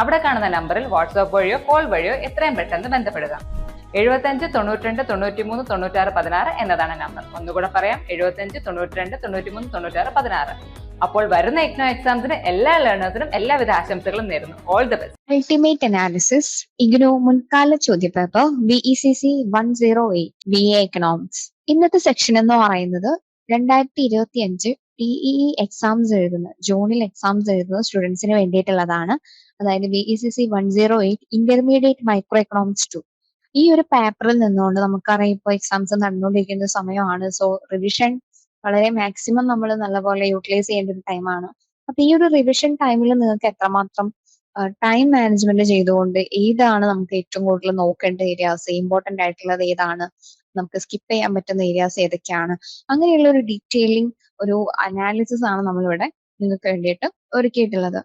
അവിടെ കാണുന്ന നമ്പറിൽ വാട്സാപ്പ് വഴിയോ കോൾ വഴിയോ എത്രയും പെട്ടെന്ന് ബന്ധപ്പെടുക. എഴുപത്തഞ്ച് തൊണ്ണൂറ്റിരണ്ട് തൊണ്ണൂറ്റിമൂന്ന് തൊണ്ണൂറ്റാറ് പതിനാറ് എന്നതാണ് നമ്പർ. ഒന്നുകൂടെ പറയാം എഴുപത്തഞ്ച് തൊണ്ണൂറ്റിരണ്ട് തൊണ്ണൂറ്റിമൂന്ന് തൊണ്ണൂറ്റാറ് പതിനാറ്. അപ്പോൾ വരുന്ന ഇഗ്നോ എക്സാംസിന് എല്ലാ ലേണേഴ്സിനും എല്ലാവിധ ആശംസകളും നേരുന്നു. All the best ultimate analysis IGNOU മുൻകാല ചോദ്യപേപ്പർ B E C C one zero eight B A economics ഇന്നത്തെ സെക്ഷൻ എന്ന് പറയുന്നത് രണ്ടായിരത്തി ഇരുപത്തി അഞ്ച് ടിഇഇ എക്സാംസ് എഴുതുന്ന ജൂണിൽ എക്സാംസ് എഴുതുന്ന സ്റ്റുഡൻസിന് വേണ്ടിയിട്ടുള്ളതാണ്. അതായത് B E C C one zero eight intermediate microeconomics two ഈ ഒരു പേപ്പറിൽ നിന്നുകൊണ്ട് നമുക്കറിയാം ഇപ്പോൾ എക്സാംസ് നടന്നുകൊണ്ടിരിക്കുന്ന സമയമാണ്. സോ റിവിഷൻ വളരെ മാക്സിമം നമ്മൾ നല്ലപോലെ യൂട്ടിലൈസ് ചെയ്യേണ്ട ഒരു ടൈമാണ് അപ്പൊ ഈ ഒരു റിവിഷൻ ടൈമിൽ നിങ്ങൾക്ക് എത്രമാത്രം ടൈം മാനേജ്മെന്റ് ചെയ്തുകൊണ്ട് ഏതാണ് നമുക്ക് ഏറ്റവും കൂടുതൽ നോക്കേണ്ട ഏരിയാസ് ഇമ്പോർട്ടന്റ് ആയിട്ടുള്ളത് ഏതാണ്? നമുക്ക് സ്കിപ്പ് ചെയ്യാൻ പറ്റുന്ന ഏരിയാസ് ഏതൊക്കെയാണ്? അങ്ങനെയുള്ള ഒരു ഡീറ്റെയിലിംഗ് ഒരു അനാലിസിസ് ആണ് നമ്മളിവിടെ നിങ്ങൾക്ക് വേണ്ടിയിട്ട് ഒരുക്കിയിട്ടുള്ളത്.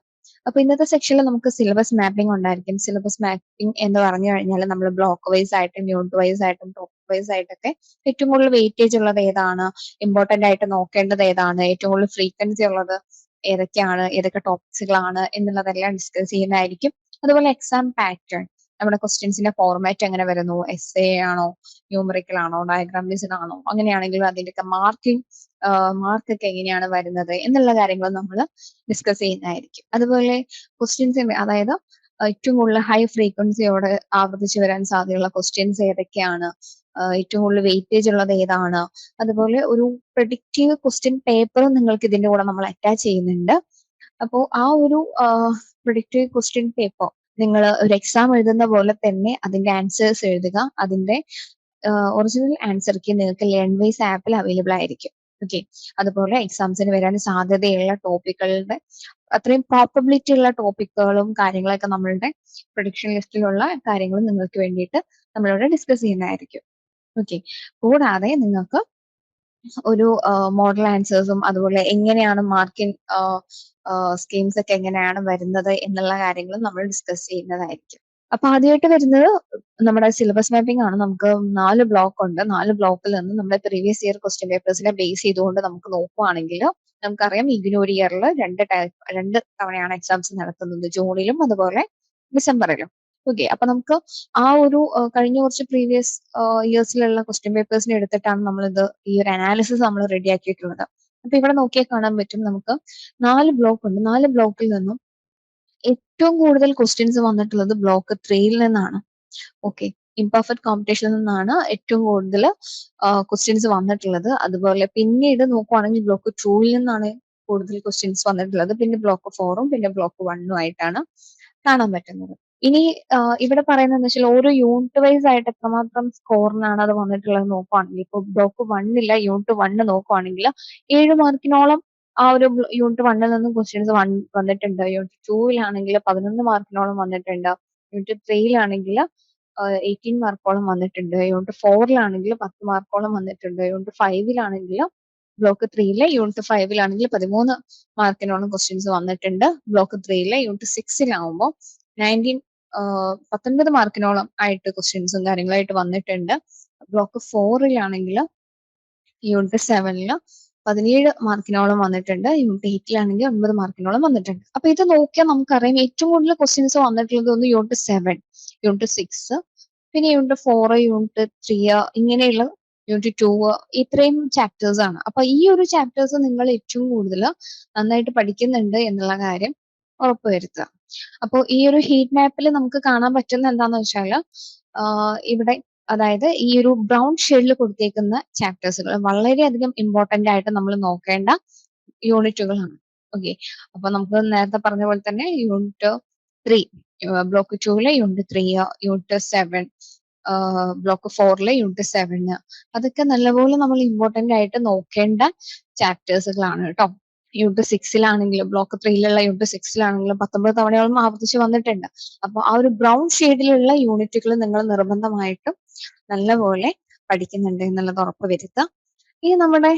അപ്പൊ ഇന്നത്തെ സെക്ഷനിൽ നമുക്ക് സിലബസ് മാപ്പിംഗ് ഉണ്ടായിരിക്കും. സിലബസ് മാപ്പിംഗ് എന്ന് പറഞ്ഞു കഴിഞ്ഞാൽ നമ്മൾ ബ്ലോക്ക് വൈസ് ആയിട്ടും യൂണിറ്റ് വൈസ് ആയിട്ടും ടോപ്പിക് വൈസ് ആയിട്ടൊക്കെ ഏറ്റവും കൂടുതൽ വെയിറ്റേജ് ഉള്ളത് ഏതാണ്? ഇമ്പോർട്ടന്റ് ആയിട്ട് നോക്കേണ്ടത് ഏതാണ്? ഏറ്റവും കൂടുതൽ ഫ്രീക്വൻസി ഉള്ളത് ഏതൊക്കെയാണ്? ഏതൊക്കെ ടോപ്പിക്സുകളാണ് എന്നുള്ളതെല്ലാം ഡിസ്കസ് ചെയ്യുന്നതായിരിക്കും. അതുപോലെ എക്സാം പാറ്റേൺ നമ്മുടെ ക്വസ്റ്റ്യൻസിന്റെ ഫോർമാറ്റ് എങ്ങനെ വരുന്നു? എസ് എ ആണോ? ന്യൂമറിക്കൽ ആണോ? ഡയഗ്രാം ബേസ്ഡ് ആണോ അങ്ങനെയാണെങ്കിലും അതിന്റെയൊക്കെ മാർക്കിംഗ് മാർക്ക് ഒക്കെ എങ്ങനെയാണ് വരുന്നത് എന്നുള്ള കാര്യങ്ങൾ നമ്മൾ ഡിസ്കസ് ചെയ്യുന്നതായിരിക്കും. അതുപോലെ ക്വസ്റ്റ്യൻസ് അതായത് ഏറ്റവും കൂടുതൽ ഹൈ ഫ്രീക്വൻസിയോട് ആവർത്തിച്ചു വരാൻ സാധ്യതയുള്ള ക്വസ്റ്റ്യൻസ് ഏതൊക്കെയാണ്? ഏറ്റവും കൂടുതൽ വെയിറ്റേജ് ഉള്ളത് ഏതാണ്? അതുപോലെ ഒരു പ്രഡിക്റ്റീവ് ക്വസ്റ്റ്യൻ പേപ്പറും നിങ്ങൾക്ക് ഇതിന്റെ കൂടെ നമ്മൾ അറ്റാച്ച് ചെയ്യുന്നുണ്ട്. അപ്പോൾ ആ ഒരു പ്രഡിക്റ്റീവ് ക്വസ്റ്റ്യൻ പേപ്പർ നിങ്ങൾ ഒരു എക്സാം എഴുതുന്ന പോലെ തന്നെ അതിന്റെ ആൻസേഴ്സ് എഴുതുക. അതിന്റെ ഒറിജിനൽ ആൻസർക്ക് നിങ്ങൾക്ക് ലേൺ വൈസ് ആപ്പിൽ അവൈലബിൾ ആയിരിക്കും. ഓക്കെ അതുപോലെ എക്സാംസിന് വരാൻ സാധ്യതയുള്ള ടോപ്പിക്കുകളുടെ അത്രയും പ്രോപ്പബിലിറ്റി ഉള്ള ടോപ്പിക്കുകളും കാര്യങ്ങളൊക്കെ നമ്മളുടെ പ്രൊഡിക്ഷൻ ലിസ്റ്റിലുള്ള കാര്യങ്ങളും നിങ്ങൾക്ക് വേണ്ടിയിട്ട് നമ്മളിവിടെ ഡിസ്കസ് ചെയ്യുന്നതായിരിക്കും. ഓക്കെ കൂടാതെ നിങ്ങൾക്ക് ഒരു മോഡൽ ആൻസേഴ്സും അതുപോലെ എങ്ങനെയാണ് മാർക്കിംഗ് സ്കീംസ് ഒക്കെ എങ്ങനെയാണ് വരുന്നത് എന്നുള്ള കാര്യങ്ങളും നമ്മൾ ഡിസ്കസ് ചെയ്യുന്നതായിരിക്കും. അപ്പൊ ആദ്യമായിട്ട് വരുന്നത് നമ്മുടെ സിലബസ് മാപ്പിംഗ് ആണ്. നമുക്ക് നാല് ബ്ലോക്ക് ഉണ്ട്. നാല് ബ്ലോക്കിൽ നിന്ന് നമ്മുടെ പ്രീവിയസ് ഇയർ ക്വസ്റ്റ്യൻ പേപ്പേഴ്സിനെ ബേസ് ചെയ്തുകൊണ്ട് നമുക്ക് നോക്കുവാണെങ്കിൽ നമുക്കറിയാം ഇഗ്നോർ ഇയറിൽ രണ്ട് ടൈപ്പ് രണ്ട് തവണയാണ് എക്സാംസ് നടത്തുന്നത്. ജൂണിലും അതുപോലെ ഡിസംബറിലും. ഓക്കെ. അപ്പൊ നമുക്ക് ആ ഒരു കഴിഞ്ഞ കുറച്ച് പ്രീവിയസ് ഇയേഴ്സിലുള്ള ക്വസ്റ്റ്യൻ പേപ്പേഴ്സിനെ എടുത്തിട്ടാണ് നമ്മൾ നമ്മളിത് ഈ ഒരു അനാലിസിസ് നമ്മൾ റെഡി ആക്കിയിട്ടുള്ളത് അപ്പൊ ഇവിടെ നോക്കിയാൽ കാണാൻ പറ്റും നമുക്ക് നാല് ബ്ലോക്ക് ഉണ്ട്. നാല് ബ്ലോക്കിൽ നിന്നും ഏറ്റവും കൂടുതൽ ക്വസ്റ്റ്യൻസ് വന്നിട്ടുള്ളത് ബ്ലോക്ക് ത്രീയിൽ നിന്നാണ്. ഓക്കെ. ഇംപെർഫെക്റ്റ് കോമ്പറ്റീഷനിൽ നിന്നാണ് ഏറ്റവും കൂടുതൽ ക്വസ്റ്റ്യൻസ് വന്നിട്ടുള്ളത്. അതുപോലെ പിന്നീട് നോക്കുവാണെങ്കിൽ ബ്ലോക്ക് ടൂവിൽ നിന്നാണ് കൂടുതൽ ക്വസ്റ്റ്യൻസ് വന്നിട്ടുള്ളത്. പിന്നെ ബ്ലോക്ക് ഫോറും പിന്നെ ബ്ലോക്ക് വണ്ണും ആയിട്ടാണ് കാണാൻ പറ്റുന്നത്. ഇനി ഇവിടെ പറയുന്നത് വെച്ചാൽ ഓരോ യൂണിറ്റ് വൈസ് ആയിട്ട് എത്രമാത്രം സ്കോറിനാണ് അത് വന്നിട്ടുള്ളത് നോക്കുവാണെങ്കിൽ ഇപ്പൊ ബ്ലോക്ക് വണ്ണില്ല യൂണിറ്റ് വണ്ണ് നോക്കുവാണെങ്കിൽ ഏഴ് മാർക്കിനോളം ആ ഒരു യൂണിറ്റ് വണ്ണിൽ നിന്നും ക്വസ്റ്റ്യൻസ് വൺ വന്നിട്ടുണ്ട്. യൂണിറ്റ് ടൂവിലാണെങ്കിൽ പതിനൊന്ന് മാർക്കിനോളം വന്നിട്ടുണ്ട്. യൂണിറ്റ് ത്രീയിലാണെങ്കിൽ എയ്റ്റീൻ മാർക്കോളം വന്നിട്ടുണ്ട്. യൂണിറ്റ് ഫോറിലാണെങ്കിൽ പത്ത് മാർക്കോളം വന്നിട്ടുണ്ട്. യൂണിറ്റ് ഫൈവിലാണെങ്കിൽ ബ്ലോക്ക് ത്രീയിലെ യൂണിറ്റ് ഫൈവിലാണെങ്കിൽ പതിമൂന്ന് മാർക്കിനോളം ക്വസ്റ്റ്യൻസ് വന്നിട്ടുണ്ട്. ബ്ലോക്ക് ത്രീയിലെ യൂണിറ്റ് സിക്സിലാവുമ്പോൾ നയന്റീൻ പത്തൊൻപത് മാർക്കിനോളം ആയിട്ട് ക്വസ്റ്റ്യൻസും കാര്യങ്ങളായിട്ട് വന്നിട്ടുണ്ട്. ബ്ലോക്ക് ഫോറിലാണെങ്കിൽ യൂണിറ്റ് സെവനിൽ പതിനേഴ് മാർക്കിനോളം വന്നിട്ടുണ്ട്. യൂണിറ്റ് എയ്റ്റിലാണെങ്കിൽ ഒൻപത് മാർക്കിനോളം വന്നിട്ടുണ്ട്. അപ്പൊ ഇത് നോക്കിയാൽ നമുക്കറിയാം ഏറ്റവും കൂടുതൽ ക്വസ്റ്റ്യൻസ് വന്നിട്ടുള്ളത് ഒന്ന് യൂണിറ്റ് സെവൻ യൂണിറ്റ് സിക്സ് പിന്നെ യൂണിറ്റ് ഫോർ യൂണിറ്റ് ത്രീ ഇങ്ങനെയുള്ള യൂണിറ്റ് ടു ഇത്രയും ചാപ്റ്റേഴ്സ് ആണ്. അപ്പൊ ഈ ഒരു ചാപ്റ്റേഴ്സ് നിങ്ങൾ ഏറ്റവും കൂടുതൽ നന്നായിട്ട് പഠിക്കുന്നുണ്ട് എന്നുള്ള കാര്യം ഉറപ്പുവരുത്തുക അപ്പോൾ ഈ ഒരു ഹീറ്റ് മാപ്പിൽ നമുക്ക് കാണാൻ പറ്റുന്ന എന്താന്ന് വെച്ചാൽ ഇവിടെ അതായത് ഈ ഒരു ബ്രൗൺ ഷെയ്ഡിൽ കൊടുത്തേക്കുന്ന ചാപ്റ്റേഴ്സുകൾ വളരെയധികം ഇമ്പോർട്ടന്റ് ആയിട്ട് നമ്മൾ നോക്കേണ്ട യൂണിറ്റുകളാണ് ഓക്കെ അപ്പൊ നമുക്ക് നേരത്തെ പറഞ്ഞ പോലെ തന്നെ unit three block ടൂവിലെ unit three unit seven block ഫോറിലെ unit seven അതൊക്കെ നല്ലപോലെ നമ്മൾ ഇമ്പോർട്ടന്റ് ആയിട്ട് നോക്കേണ്ട ചാപ്റ്റേഴ്സുകളാണ് കേട്ടോ. യൂണിറ്റ് സിക്സിലാണെങ്കിലും ബ്ലോക്ക് ത്രീയിലുള്ള യൂണിറ്റ് സിക്സിലാണെങ്കിലും പത്തൊമ്പത് തവണയോളം ആവർത്തിച്ച് വന്നിട്ടുണ്ട്. അപ്പൊ ആ ഒരു ബ്രൗൺ ഷെയ്ഡിലുള്ള യൂണിറ്റുകൾ നിങ്ങൾ നിർബന്ധമായിട്ടും നല്ലപോലെ പഠിക്കുന്നുണ്ട് എന്നുള്ളത് ഉറപ്പ് വരുത്തുക. ഇനി നമ്മുടെ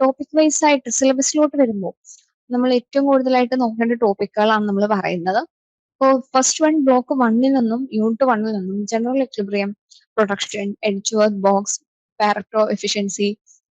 ടോപ്പിക് വൈസ് ആയിട്ട് സിലബസിലോട്ട് വരുമ്പോൾ നമ്മൾ ഏറ്റവും കൂടുതലായിട്ട് നോക്കേണ്ട ടോപ്പിക്കുകളാണ് നമ്മൾ പറയുന്നത്. ഇപ്പോൾ ഫസ്റ്റ് വൺ ബ്ലോക്ക് വണ്ണിൽ നിന്നും യൂണിറ്റ് വണ്ണിൽ നിന്നും general equilibrium production Edgeworth box Pareto efficiency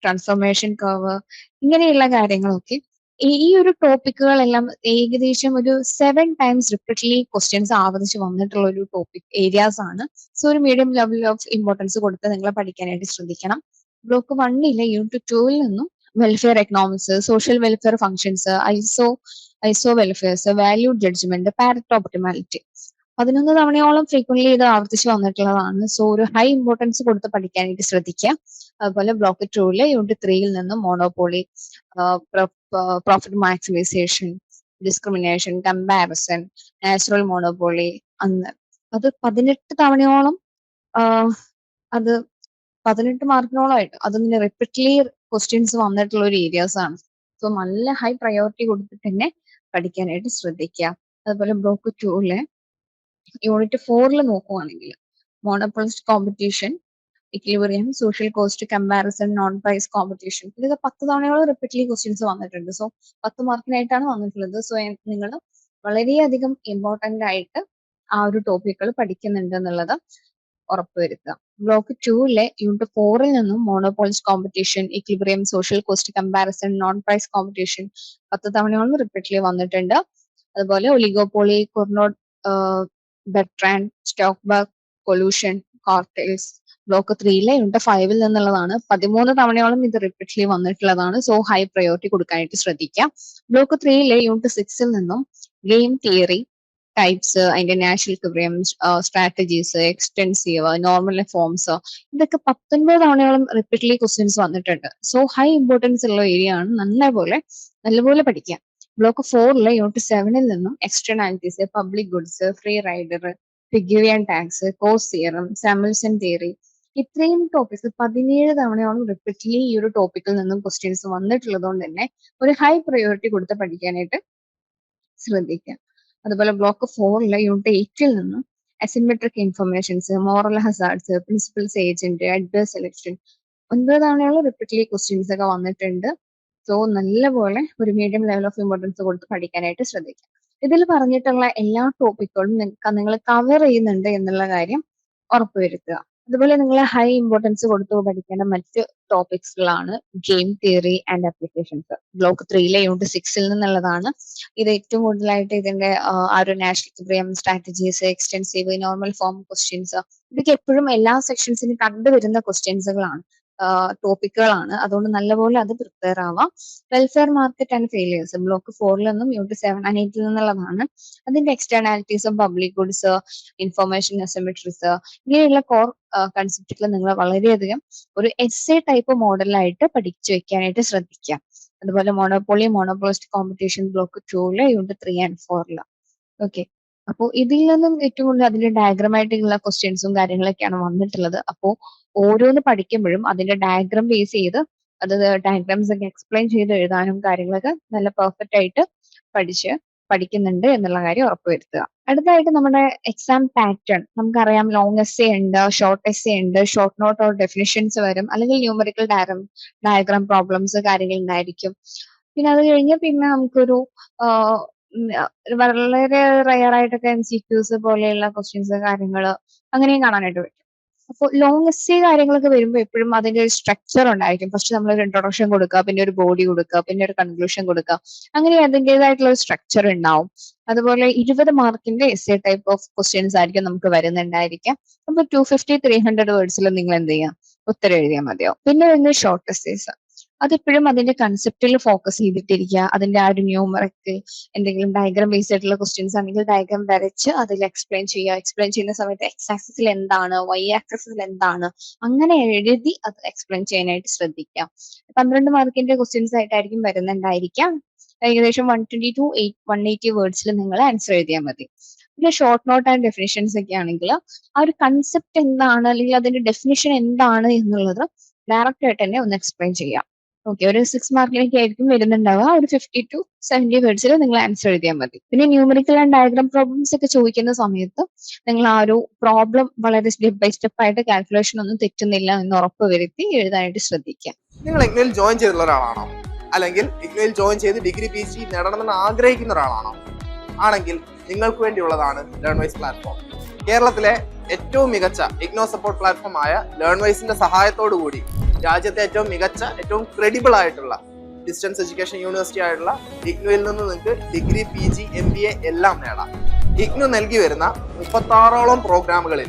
transformation curve ഇങ്ങനെയുള്ള കാര്യങ്ങളൊക്കെ. ഈ ഒരു ടോപ്പിക്കുകളെല്ലാം ഏകദേശം ഒരു സെവൻ ടൈംസ് റിപ്പീറ്റ്ലി ക്വസ്റ്റ്യൻസ് ആവർത്തിച്ച് വന്നിട്ടുള്ള ഒരു ടോപ്പിക് ഏരിയാസ് ആണ്. സോ ഒരു മീഡിയം ലെവൽ ഓഫ് ഇമ്പോർട്ടൻസ് കൊടുത്ത് നിങ്ങൾ പഠിക്കാനായിട്ട് ശ്രദ്ധിക്കണം. ബ്ലോക്ക് വണ്ണിലെ യൂണിറ്റ് ടൂവിൽ നിന്നും welfare economics social welfare functions iso iso welfares value judgement Pareto optimality പതിനൊന്ന് തവണയോളം ഫ്രീക്വന്റ്ലി ഇത് ആവർത്തിച്ച് വന്നിട്ടുള്ളതാണ്. സോ ഒരു ഹൈ ഇമ്പോർട്ടൻസ് കൊടുത്ത് പഠിക്കാനായിട്ട് ശ്രദ്ധിക്കുക അതുപോലെ ബ്ലോക്ക് ടൂവിലെ യൂണിറ്റ് ത്രീയിൽ നിന്നും monopoly profit maximisation discrimination comparison natural monopoly അന്ന്. അത് പതിനെട്ട് തവണയോളം അത് പതിനെട്ട് മാർക്കിനോളമായിട്ട് അതിങ്ങനെ റിപ്പീറ്റ്ലി ക്വസ്റ്റ്യൻസ് വന്നിട്ടുള്ള ഒരു ഏരിയാസ് ആണ്. സോ നല്ല ഹൈ പ്രയോറിറ്റി കൊടുത്തിട്ട് തന്നെ പഠിക്കാനായിട്ട് ശ്രദ്ധിക്കുക അതുപോലെ ബ്ലോക്ക് ടൂവിലെ യൂണിറ്റ് ഫോറിൽ നോക്കുവാണെങ്കിൽ monopolist competition equilibrium social cost comparison non price competition ഇതൊക്കെ പത്ത് തവണയോളം റിപ്പീറ്റ്ലി ക്വസ്റ്റ്യൻസ് വന്നിട്ടുണ്ട്. സോ പത്ത് മാർക്കിനായിട്ടാണ് വന്നിട്ടുള്ളത്. സോ നിങ്ങൾ വളരെയധികം ഇമ്പോർട്ടന്റ് ആയിട്ട് ആ ഒരു ടോപ്പിക്കുകൾ പഠിക്കുന്നുണ്ട് എന്നുള്ളത് ഉറപ്പുവരുത്തുക. ബ്ലോക്ക് ടൂവിലെ യൂണിറ്റ് ഫോറിൽ നിന്നും monopolist competition equilibrium social cost comparison non price competition പത്ത് തവണയോളം റിപ്പീറ്റ്ലി വന്നിട്ടുണ്ട്. അതുപോലെ oligopoly Cournot Bertrand Stackelberg collusion cartels block ത്രീയിലെ unit ഫൈവിൽ നിന്നുള്ളതാണ്. പതിമൂന്ന് തവണയോളം ഇത് റിപ്പീറ്റ്ലി വന്നിട്ടുള്ളതാണ്. സോ ഹൈ പ്രയോറിറ്റി കൊടുക്കാനായിട്ട് ശ്രദ്ധിക്കാം. ബ്ലോക്ക് ത്രീയിലെ യൂണിറ്റ് സിക്സിൽ നിന്നും ഗെയിം തിയറി ടൈപ്സ് അതിന്റെ Nash equilibrium strategies extensive normal forms ഇതൊക്കെ പത്തൊൻപത് തവണയോളം റിപ്പീറ്റ്ലി ക്വസ്റ്റ്യൻസ് വന്നിട്ടുണ്ട്. സോ ഹൈ ഇമ്പോർട്ടൻസ് ഉള്ള ഏരിയ ആണ് നല്ലപോലെ നല്ലപോലെ പഠിക്കാം. ബ്ലോക്ക് ഫോറിലെ യൂണിറ്റ് സെവനിൽ നിന്നും externalities public goods free rider Pigouvian tax Coase theorem Samuelson theory ഇത്രയും ടോപ്പിക്സ് പതിനേഴ് തവണയോളം റിപ്പീറ്റ്ലി ഈ ഒരു ടോപ്പിക്കിൽ നിന്നും ക്വസ്റ്റ്യൻസ് വന്നിട്ടുള്ളത് കൊണ്ട് തന്നെ ഒരു ഹൈ പ്രയോറിറ്റി കൊടുത്ത് പഠിക്കാനായിട്ട് ശ്രദ്ധിക്കുക. അതുപോലെ ബ്ലോക്ക് ഫോറിലെ യൂണിറ്റ് എയ്റ്റിൽ നിന്നും asymmetric informations moral hazards principals agent adverse selection ഒൻപത് തവണയോളം റിപ്പീറ്റ്ലി ക്വസ്റ്റ്യൻസ് ഒക്കെ വന്നിട്ടുണ്ട്. സോ നല്ലപോലെ ഒരു മീഡിയം ലെവൽ ഓഫ് ഇമ്പോർട്ടൻസ് കൊടുത്ത് പഠിക്കാനായിട്ട് ശ്രദ്ധിക്കുക ഇതിൽ പറഞ്ഞിട്ടുള്ള എല്ലാ ടോപ്പിക്കുകളും നിങ്ങൾ കവർ ചെയ്യുന്നുണ്ട് എന്നുള്ള കാര്യം ഉറപ്പുവരുത്തുക. അതുപോലെ നിങ്ങൾ ഹൈ ഇമ്പോർട്ടൻസ് കൊടുത്ത് പഠിക്കേണ്ട മറ്റ് ടോപ്പിക്സുകളാണ് game theory and applications block ത്രീയിലെ unit സിക്സിൽ നിന്നുള്ളതാണ്. ഇത് ഏറ്റവും കൂടുതലായിട്ട് ഇതിന്റെ ആ ഒരു Nash equilibrium strategies extensive normal form questions ഇതൊക്കെ എപ്പോഴും എല്ലാ സെക്ഷൻസിനും കണ്ടുവരുന്ന ക്വസ്റ്റ്യൻസുകളാണ് ടോപ്പിക്കുകളാണ് അതുകൊണ്ട് നല്ലപോലെ അത് പ്രിപ്പയർ ആവാം. Welfare market and failures block ഫോറിൽ നിന്നും യൂണിറ്റ് സെവൻ ആൻഡ് എയ്റ്റിൽ നിന്നുള്ളതാണ്. അതിന്റെ എക്സ്റ്റേണാലിറ്റീസും പബ്ലിക് ഗുഡ്സ് ഇൻഫർമേഷൻ അസിമെട്രീസ് ഇങ്ങനെയുള്ള കോർ കൺസെപ്റ്റുകൾ നിങ്ങൾ വളരെയധികം ഒരു എസ് എ ടൈപ്പ് മോഡലായിട്ട് പഠിച്ചു വെക്കാനായിട്ട് ശ്രദ്ധിക്കാം. അതുപോലെ മോണോപോളി മോണോപോളിസ്റ്റ് കോമ്പറ്റീഷൻ ബ്ലോക്ക് ടൂൽ യൂണിറ്റ് ത്രീ ആൻഡ് ഫോറിൽ ഓക്കെ അപ്പോൾ ഇതിൽ നിന്നും ഏറ്റവും കൂടുതൽ അതിന്റെ ഡയഗ്രമായിട്ടുള്ള ക്വസ്റ്റ്യൻസും കാര്യങ്ങളൊക്കെയാണ് വന്നിട്ടുള്ളത്. അപ്പോൾ ഓരോന്ന് പഠിക്കുമ്പോഴും അതിന്റെ ഡയഗ്രാം ബേസ് ചെയ്ത് അത് ഡയഗ്രാംസ് ഒക്കെ എക്സ്പ്ലെയിൻ ചെയ്ത് എഴുതാനും കാര്യങ്ങളൊക്കെ നല്ല പെർഫെക്റ്റ് ആയിട്ട് പഠിച്ച് പഠിക്കുന്നുണ്ട് എന്നുള്ള കാര്യം ഉറപ്പുവരുത്തുക. അടുത്തായിട്ട് നമ്മുടെ എക്സാം പാറ്റേൺ നമുക്കറിയാം ലോങ് എസ് എ ഉണ്ട് ഷോർട്ട് എസ് എ ഉണ്ട് ഷോർട്ട് നോട്ട് ഓർ ഡെഫിനിഷൻസ് വരും അല്ലെങ്കിൽ ന്യൂമറിക്കൽ ഡയഗ്രാം ഡയഗ്രാം പ്രോബ്ലംസ് കാര്യങ്ങൾ ഉണ്ടായിരിക്കും. പിന്നെ അത് കഴിഞ്ഞ് പിന്നെ നമുക്കൊരു വളരെ റയർ ആയിട്ടൊക്കെ എം സി ക്യൂസ് പോലെയുള്ള ക്വസ്റ്റ്യൻസ് കാര്യങ്ങൾ അങ്ങനെയും കാണാനായിട്ട് പറ്റും. അപ്പോൾ ലോങ് എസ് കാര്യങ്ങളൊക്കെ വരുമ്പോൾ എപ്പോഴും അതിന്റെ ഒരു സ്ട്രക്ചർ ഉണ്ടായിരിക്കും. ഫസ്റ്റ് നമ്മൾ ഒരു ഇൻട്രൊഡക്ഷൻ കൊടുക്കുക പിന്നെ ഒരു ബോഡി കൊടുക്കുക പിന്നെ ഒരു കൺക്ലൂഷൻ കൊടുക്കുക അങ്ങനെ അതിന്റെതായിട്ടുള്ള ഒരു സ്ട്രക്ചർ ഉണ്ടാവും. അതുപോലെ ഇരുപത് മാർക്കിന്റെ S A type of questions ആയിരിക്കും നമുക്ക് വരുന്നുണ്ടായിരിക്കാം. അപ്പൊ ടു ഫിഫ്റ്റി ത്രീ ഹൺഡ്രഡ് വേർഡ്സിൽ നിങ്ങൾ എന്ത് ചെയ്യാം? ഉത്തരം എഴുതിയാൽ മതിയാവും. പിന്നെ വരുന്നത് ഷോർട്ട് എസ്സേസ് അതെപ്പോഴും അതിന്റെ കൺസെപ്റ്റിൽ ഫോക്കസ് ചെയ്തിട്ടിരിക്കുക. അതിന്റെ ആ ഒരു ന്യൂമറക്ക് എന്തെങ്കിലും ഡയഗ്രാം ബേസ്ഡ് ആയിട്ടുള്ള ക്വസ്റ്റ്യൻസ് ആണെങ്കിൽ ഡയഗ്രാം വരച്ച് അതിൽ എക്സ്പ്ലെയിൻ ചെയ്യുക. എക്സ്പ്ലെയിൻ ചെയ്യുന്ന സമയത്ത് എക്സ് ആക്സിസിൽ എന്താണ്? വൈ ആക്സിസിൽ എന്താണ്? അങ്ങനെ എഴുതി അത് എക്സ്പ്ലെയിൻ ചെയ്യാനായിട്ട് ശ്രദ്ധിക്കുക. പന്ത്രണ്ട് മാർക്കിന്റെ ക്വസ്റ്റ്യൻസ് ആയിട്ടായിരിക്കും വരുന്നുണ്ടായിരിക്കാം. ഏകദേശം one twenty to eight one eighty വേർഡ്സിൽ നിങ്ങൾ ആൻസർ എഴുതിയാൽ മതി. പിന്നെ ഷോർട്ട് നോട്ട് ആൻഡ് ഡെഫിനിഷൻസ് ഒക്കെ ആണെങ്കിൽ ആ ഒരു കൺസെപ്റ്റ് എന്താണ്? അല്ലെങ്കിൽ അതിന്റെ ഡെഫിനിഷൻ എന്താണ് എന്നുള്ളത് ഡയറക്റ്റ് ആയിട്ട് തന്നെ ഒന്ന് എക്സ്പ്ലെയിൻ ചെയ്യാം. ഓക്കെ ഒരു സിക്സ് മാർക്കിലേക്ക് ആയിരിക്കും വരുന്നുണ്ടാവുക ഒരു ഫിഫ്റ്റി ടു സെവന്റി വേർഡ്സിൽ നിങ്ങൾ ആൻസർ എഴുതിയാൽ മതി. പിന്നെ ന്യൂമറിക്കൽ ആൻഡ് ഡയഗ്രാം പ്രോബ്ലംസ് ഒക്കെ ചോദിക്കുന്ന സമയത്ത് നിങ്ങൾ ആ ഒരു പ്രോബ്ലം വളരെ സ്റ്റെപ്പ് ബൈ സ്റ്റെപ്പ് ആയിട്ട് കാൽക്കുലേഷൻ ഒന്നും തെറ്റുന്നില്ല എന്ന് ഉറപ്പ് വരുത്തി എഴുതാനായിട്ട് ശ്രദ്ധിക്കുക. നിങ്ങൾ ഇഗ്നോയിൽ ജോയിൻ ചെയ്തിട്ടുള്ള ഒരാളാണോ? അല്ലെങ്കിൽ ഇഗ്നോയിൽ ജോയിൻ ചെയ്ത് ഡിഗ്രി പി ജി നേടണമെന്ന് ആഗ്രഹിക്കുന്ന ഒരാളാണോ? ആണെങ്കിൽ നിങ്ങൾക്ക് വേണ്ടിയുള്ളതാണ് ലേൺവൈസ് പ്ലാറ്റ്ഫോം കേരളത്തിലെ ഏറ്റവും മികച്ച ഇഗ്നോ സപ്പോർട്ട് പ്ലാറ്റ്ഫോം ആയ ലേൺവൈസിന്റെ സഹായത്തോടു കൂടി രാജ്യത്തെ ഏറ്റവും മികച്ച ഏറ്റവും ക്രെഡിബിൾ ആയിട്ടുള്ള ഡിസ്റ്റൻസ് എഡ്യൂക്കേഷൻ യൂണിവേഴ്സിറ്റി ആയിട്ടുള്ള ഇഗ്നുവിൽ നിന്ന് നിങ്ങൾക്ക് degree P G M B A എല്ലാം നേടാം. ഇഗ്നു നൽകി വരുന്ന മുപ്പത്താറോളം പ്രോഗ്രാമുകളിൽ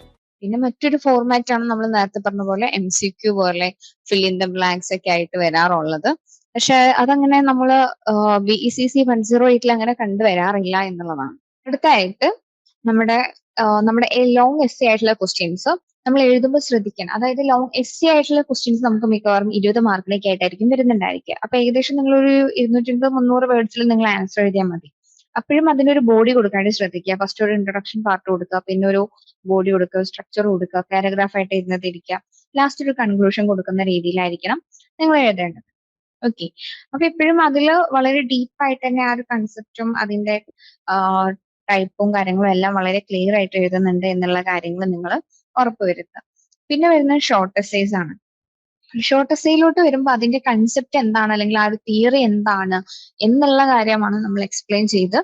പിന്നെ മറ്റൊരു ഫോർമാറ്റ് ആണ് നമ്മൾ നേരത്തെ പറഞ്ഞ പോലെ എം സി ക്യു പോലെ ഫിൽ ഇൻ ദ ബ്ലാങ്ക്സ് ഒക്കെ ആയിട്ട് വരാറുള്ളത്. പക്ഷെ അതങ്ങനെ നമ്മൾ B E C C one zero എയ്റ്റിൽ അങ്ങനെ കണ്ടുവരാറില്ല എന്നുള്ളതാണ്. അടുത്തായിട്ട് നമ്മുടെ നമ്മുടെ ലോങ് എസ് ആയിട്ടുള്ള ക്വസ്റ്റ്യൻസ് നമ്മൾ എഴുതുമ്പോൾ ശ്രദ്ധിക്കണം. അതായത് ലോങ് എസ് സി ആയിട്ടുള്ള ക്വസ്റ്റ്യൻസ് നമുക്ക് മിക്കവാറും ഇരുപത് മാർക്കിലേക്ക് ആയിട്ടായിരിക്കും വരുന്നുണ്ടായിരിക്കുക. അപ്പൊ ഏകദേശം നിങ്ങളൊരു ഇരുന്നൂറ്റി അൻപത് മുന്നൂറ് വേർഡ്സിൽ നിങ്ങൾ ആൻസർ എഴുതിയാൽ മതി. അപ്പോഴും അതിനൊരു ബോഡി കൊടുക്കാനായിട്ട് ശ്രദ്ധിക്കുക. ഫസ്റ്റ് ഒരു ഇൻട്രൊഡക്ഷൻ പാർട്ട് കൊടുക്കുക. പിന്നെ ഒരു ബോഡി കൊടുക്കുക സ്ട്രക്ചർ കൊടുക്കുക പാരഗ്രാഫ് ആയിട്ട് ഇരുന്നത് ഇരിക്കുക. ലാസ്റ്റ് ഒരു കൺക്ലൂഷൻ കൊടുക്കുന്ന രീതിയിലായിരിക്കണം നിങ്ങൾ എഴുതേണ്ടത്. ഓക്കെ അപ്പൊ എപ്പോഴും അതിൽ വളരെ ഡീപ്പായിട്ട് തന്നെ ആ ഒരു കൺസെപ്റ്റും അതിന്റെ ടൈപ്പും കാര്യങ്ങളും എല്ലാം വളരെ ക്ലിയർ ആയിട്ട് എഴുതുന്നുണ്ട് എന്നുള്ള കാര്യങ്ങൾ നിങ്ങൾ ഉറപ്പുവരുത്തുക പിന്നെ വരുന്നത് ഷോർട്ട് എസ്സേസ് ആണ്. ഷോർട്ട് വരുമ്പോൾ അതിന്റെ കൺസെപ്റ്റ് എന്താണ്? അല്ലെങ്കിൽ ആ ഒരു തിയറി എന്താണ്? എന്നുള്ള കാര്യമാണ് നമ്മൾ എക്സ്പ്ലെയിൻ ചെയ്ത്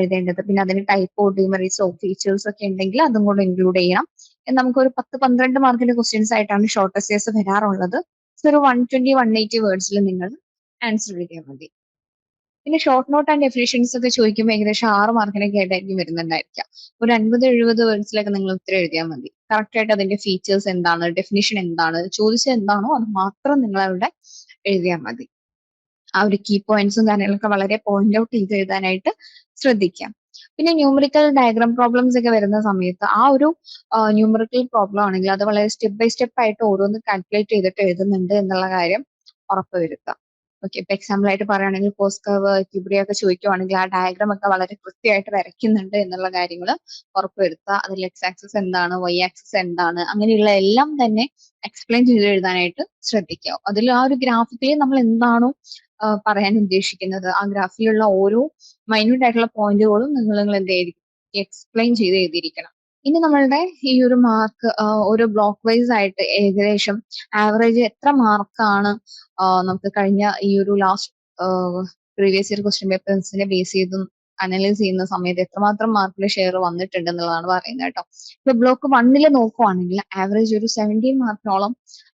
എഴുതേണ്ടത്. പിന്നെ അതിന് ടൈപ്പോ ഡിമറീസോ ഫീച്ചേഴ്സ് ഒക്കെ ഉണ്ടെങ്കിൽ അതും കൂടെ ഇൻക്ലൂഡ് ചെയ്യണം. നമുക്ക് നമുക്കൊരു പത്ത് പന്ത്രണ്ട് മാർക്കിന്റെ ക്വസ്റ്റ്യൻസ് ആയിട്ടാണ് ഷോർട്ട് എസ്സേസ് വരാറുള്ളത്. സോ ഒരു വൺ ട്വന്റി വൺ എയ്റ്റി വേർഡ്സിൽ നിങ്ങൾ ആൻസർ എഴുതിയാൽ മതി. പിന്നെ ഷോർട്ട് നോട്ട് ആൻഡ് ഡെഫിനേഷൻസ് ഒക്കെ ചോദിക്കുമ്പോൾ ഏകദേശം ആറ് മാർക്കിനൊക്കെ ആയിട്ടായിരിക്കും വരുന്നുണ്ടായിരിക്കാം ഒരു അൻപത് എഴുപത് വേർഡ്സിലൊക്കെ നിങ്ങൾ ഉത്തരം എഴുതിയാൽ മതി. കറക്റ്റ് ആയിട്ട് അതിന്റെ ഫീച്ചേഴ്സ് എന്താണ് ഡെഫിനിഷൻ എന്താണ് ചോദിച്ചത് എന്താണോ അത് മാത്രം നിങ്ങൾ അവിടെ എഴുതിയാൽ മതി. ആ ഒരു കീ പോയിന്റ്സും കാര്യങ്ങളൊക്കെ വളരെ പോയിന്റ് ഔട്ട് ചെയ്ത് എഴുതാനായിട്ട് ശ്രദ്ധിക്കാം. പിന്നെ ന്യൂമറിക്കൽ ഡയഗ്രാം പ്രോബ്ലംസ് ഒക്കെ വരുന്ന സമയത്ത് ആ ഒരു ന്യൂമറിക്കൽ പ്രോബ്ലം ആണെങ്കിൽ അത് വളരെ സ്റ്റെപ്പ് ബൈ സ്റ്റെപ്പ് ആയിട്ട് ഓരോന്ന് കാൽക്കുലേറ്റ് ചെയ്തിട്ട് എഴുതുന്നുണ്ട് എന്നുള്ള കാര്യം ഉറപ്പുവരുത്തുക. ഓക്കെ ഇപ്പൊ എക്സാമ്പിൾ ആയിട്ട് പറയുകയാണെങ്കിൽ പോസ്കവ് ഒക്കെ ചോദിക്കുവാണെങ്കിൽ ആ ഡയഗ്രാം ഒക്കെ വളരെ കൃത്യമായിട്ട് വരയ്ക്കുന്നുണ്ട് എന്നുള്ള കാര്യങ്ങൾ ഉറപ്പുവരുത്തുക അതിൽ എക്സ് ആക്സസ് എന്താണ് വൈ ആക്സസ് എന്താണ് അങ്ങനെയുള്ള എല്ലാം തന്നെ എക്സ്പ്ലെയിൻ ചെയ്ത് എഴുതാനായിട്ട് ശ്രദ്ധിക്കുക. അതിൽ ആ ഒരു ഗ്രാഫിക്കിൽ നമ്മൾ എന്താണോ പറയാൻ ഉദ്ദേശിക്കുന്നത്. ആ ഗ്രാഫിലുള്ള ഓരോ മൈന്യൂട്ട് ആയിട്ടുള്ള പോയിന്റുകളും നിങ്ങൾ നിങ്ങൾ എന്ത് എക്സ്പ്ലെയിൻ ചെയ്ത് എഴുതിയിരിക്കണം. ഇനി നമ്മളുടെ ഈ ഒരു മാർക്ക് ഒരു ബ്ലോക്ക് വൈസ് ആയിട്ട് ഏകദേശം ആവറേജ് എത്ര മാർക്കാണ് നമുക്ക് കഴിഞ്ഞ ഈ ഒരു ലാസ്റ്റ് പ്രീവിയസ് ഇയർ ക്വസ്റ്റ്യൻ പേപ്പേഴ്സിനെ ബേസ് ചെയ്ത് അനലൈസ് ചെയ്യുന്ന സമയത്ത് എത്രമാത്രം മാർക്കിൽ ഷെയർ വന്നിട്ടുണ്ട് എന്നുള്ളതാണ് പറയുന്നത് കേട്ടോ. ഇപ്പൊ ബ്ലോക്ക് വണ്ണിൽ നോക്കുവാണെങ്കിൽ ആവറേജ് ഒരു സെവന്റീൻ മാർക്കിനോളം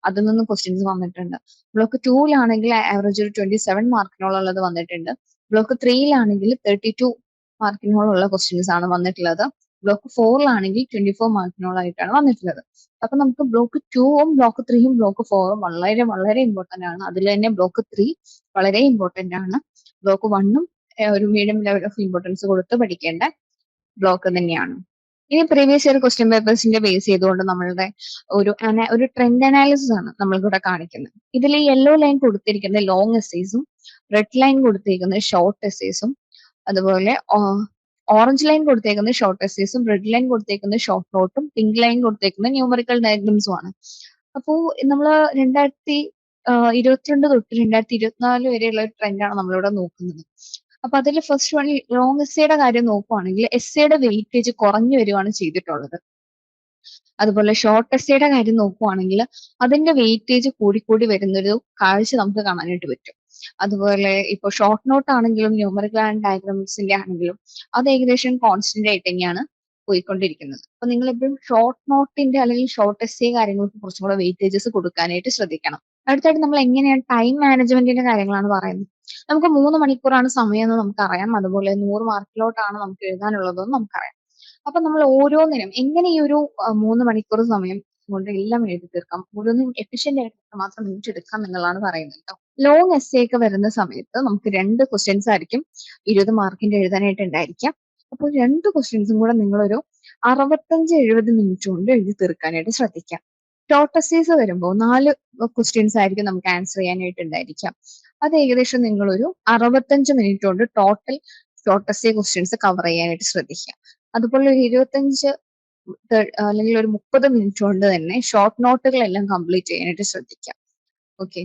അതിൽ നിന്ന് ക്വസ്റ്റ്യൻസ് വന്നിട്ടുണ്ട്. ബ്ലോക്ക് ടൂവിലാണെങ്കിൽ ആവറേജ് ഒരു ട്വന്റി സെവൻ മാർക്കിനോളം ഉള്ളത് വന്നിട്ടുണ്ട്. ബ്ലോക്ക് ത്രീയിലാണെങ്കിൽ തേർട്ടി ടു മാർക്കിനോളം ഉള്ള ക്വസ്റ്റ്യൻസ് ആണ് വന്നിട്ടുള്ളത്. ബ്ലോക്ക് ഫോറിലാണെങ്കിൽ ട്വന്റി ഫോർ മാർക്കിനോളായിട്ടാണ് വന്നിട്ടുള്ളത്. അപ്പൊ നമുക്ക് ബ്ലോക്ക് ടൂവും ബ്ലോക്ക് ത്രീയും ബ്ലോക്ക് ഫോറും വളരെ വളരെ ഇമ്പോർട്ടന്റ് ആണ്. അതിൽ തന്നെ ബ്ലോക്ക് ത്രീ വളരെ ഇമ്പോർട്ടന്റ് ആണ്. ബ്ലോക്ക് വണ്ണും ഒരു മീഡിയം ലെവൽ ഓഫ് ഇമ്പോർട്ടൻസ് കൊടുത്ത് പഠിക്കേണ്ട ബ്ലോക്ക് തന്നെയാണ്. ഇനി പ്രീവിയസ് ഇയർ ക്വസ്റ്റ്യൻ പേപ്പേഴ്സിന്റെ ബേസ് ചെയ്തുകൊണ്ട് നമ്മളുടെ ഒരു ഒരു ട്രെൻഡ് അനാലിസിസ് ആണ് നമ്മളിവിടെ കാണിക്കുന്നത്. ഇതിൽ യെല്ലോ ലൈൻ കൊടുത്തിരിക്കുന്ന ലോങ് എസ്സേസും റെഡ് ലൈൻ കൊടുത്തിരിക്കുന്ന ഷോർട്ട് എസ്സേസും അതുപോലെ ഓറഞ്ച് ലൈൻ കൊടുത്തേക്കുന്നത് ഷോർട്ട് എസ്സേസും റെഡ് ലൈൻ കൊടുത്തേക്കുന്നത് ഷോർട്ട് നോട്ടും പിങ്ക് ലൈൻ കൊടുത്തേക്കുന്നത് ന്യൂമറിക്കൽ ഡയഗ്രംസും ആണ്. അപ്പോൾ നമ്മൾ രണ്ടായിരത്തി ഇരുപത്തിരണ്ട് തൊട്ട് രണ്ടായിരത്തി ഇരുപത്തിനാല് വരെയുള്ള ഒരു ട്രെൻഡാണ് നമ്മളിവിടെ നോക്കുന്നത്. അപ്പൊ അതിൽ ഫസ്റ്റ് വൺ ലോങ് എസ്സേയുടെ കാര്യം നോക്കുവാണെങ്കിൽ എസ്സേയുടെ വെയിറ്റേജ് കുറഞ്ഞു വരികയാണ് ചെയ്തിട്ടുള്ളത്. അതുപോലെ ഷോർട്ട് എസ്സേയുടെ കാര്യം നോക്കുവാണെങ്കിൽ അതിന്റെ വെയിറ്റേജ് കൂടിക്കൂടി വരുന്നൊരു കാഴ്ച നമുക്ക് കാണാനായിട്ട് പറ്റും. അതുപോലെ ഇപ്പൊ ഷോർട്ട് നോട്ട് ആണെങ്കിലും ന്യൂമറിക്കൽ ആൻഡ് ഡയഗ്രാമിക്സിന്റെ ആണെങ്കിലും അത് ഏകദേശം കോൺസ്റ്റന്റ് ആയിട്ട് തന്നെയാണ് പോയിക്കൊണ്ടിരിക്കുന്നത്. അപ്പൊ നിങ്ങൾ എപ്പോഴും ഷോർട്ട് നോട്ടിന്റെ അല്ലെങ്കിൽ ഷോർട്ട് എസ്സേ കാര്യങ്ങൾക്ക് കുറച്ചും കൂടെ വെയിറ്റേജസ് കൊടുക്കാനായിട്ട് ശ്രദ്ധിക്കണം. അടുത്തായിട്ട് നമ്മൾ എങ്ങനെയാണ് ടൈം മാനേജ്മെന്റിന്റെ കാര്യങ്ങളാണ് പറയുന്നത്. നമുക്ക് മൂന്ന് മണിക്കൂറാണ് സമയം എന്ന് നമുക്കറിയാം. അതുപോലെ നൂറ് മാർക്കിലോട്ടാണ് നമുക്ക് എഴുതാനുള്ളതെന്ന് നമുക്കറിയാം. അപ്പൊ നമ്മൾ ഓരോന്നിനും എങ്ങനെ ഈ ഒരു മൂന്ന് മണിക്കൂർ സമയം കൊണ്ട് എല്ലാം എഴുതി തീർക്കാം. ഓരോന്നും എഫിഷ്യന്റ് ആയിട്ട് മാത്രം മിനിറ്റ് എടുക്കാം എന്നുള്ളതാണ് പറയുന്നത് കേട്ടോ ലോങ് എസ് ഒക്കെ വരുന്ന സമയത്ത് നമുക്ക് രണ്ട് ക്വസ്റ്റ്യൻസ് ആയിരിക്കും. ഇരുപത് മാർക്കിന്റെ എഴുതാനായിട്ട് ഉണ്ടായിരിക്കാം. അപ്പോൾ രണ്ട് ക്വസ്റ്റ്യൻസും കൂടെ നിങ്ങളൊരു അറുപത്തഞ്ച് എഴുപത് മിനിറ്റ് കൊണ്ട് എഴുതി തീർക്കാനായിട്ട് ശ്രദ്ധിക്കാം. ടോട്ടസീസ് വരുമ്പോൾ നാല് ക്വസ്റ്റ്യൻസ് ആയിരിക്കും നമുക്ക് ആൻസർ ചെയ്യാനായിട്ട് ഉണ്ടായിരിക്കാം. അത് ഏകദേശം നിങ്ങളൊരു അറുപത്തഞ്ച് മിനിറ്റ് കൊണ്ട് ടോട്ടൽ ടോട്ടസി ക്വസ്റ്റ്യൻസ് കവർ ചെയ്യാനായിട്ട് ശ്രദ്ധിക്കുക. അതുപോലെ ഒരു ഇരുപത്തഞ്ച് അല്ലെങ്കിൽ ഒരു മുപ്പത് മിനിറ്റ് കൊണ്ട് തന്നെ ഷോർട്ട് നോട്ടുകൾ എല്ലാം കംപ്ലീറ്റ് ചെയ്യാനായിട്ട് ശ്രദ്ധിക്കാം. ഓക്കെ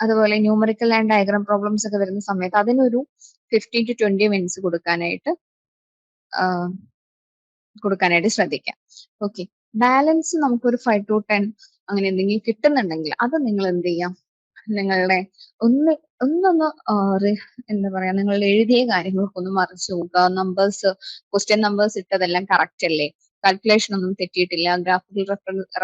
അതുപോലെ ന്യൂമറിക്കൽ ആൻഡ് ഡയഗ്രാം പ്രോബ്ലംസ് ഒക്കെ വരുന്ന സമയത്ത് അതിനൊരു ഫിഫ്റ്റീൻ ടു ട്വന്റി മിനിറ്റ്സ് കൊടുക്കാനായിട്ട് കൊടുക്കാനായിട്ട് ശ്രദ്ധിക്കാം. ഓക്കെ ബാലൻസ് നമുക്കൊരു ഫൈവ് ടു ടെൻ അങ്ങനെ എന്തെങ്കിലും കിട്ടുന്നുണ്ടെങ്കിൽ അത് നിങ്ങൾ എന്ത് ചെയ്യാം? നിങ്ങളുടെ ഒന്ന് ഒന്നൊന്ന് എന്താ പറയാ നിങ്ങൾ എഴുതിയ കാര്യങ്ങൾക്കൊന്ന് മറിച്ച് നോക്കുക. നമ്പേഴ്സ് ക്വസ്റ്റ്യൻ നമ്പേഴ്സ് ഇട്ടതെല്ലാം കറക്റ്റ് അല്ലേ? കാൽക്കുലേഷൻ ഒന്നും തെറ്റിയിട്ടില്ല ഗ്രാഫിക്കൽ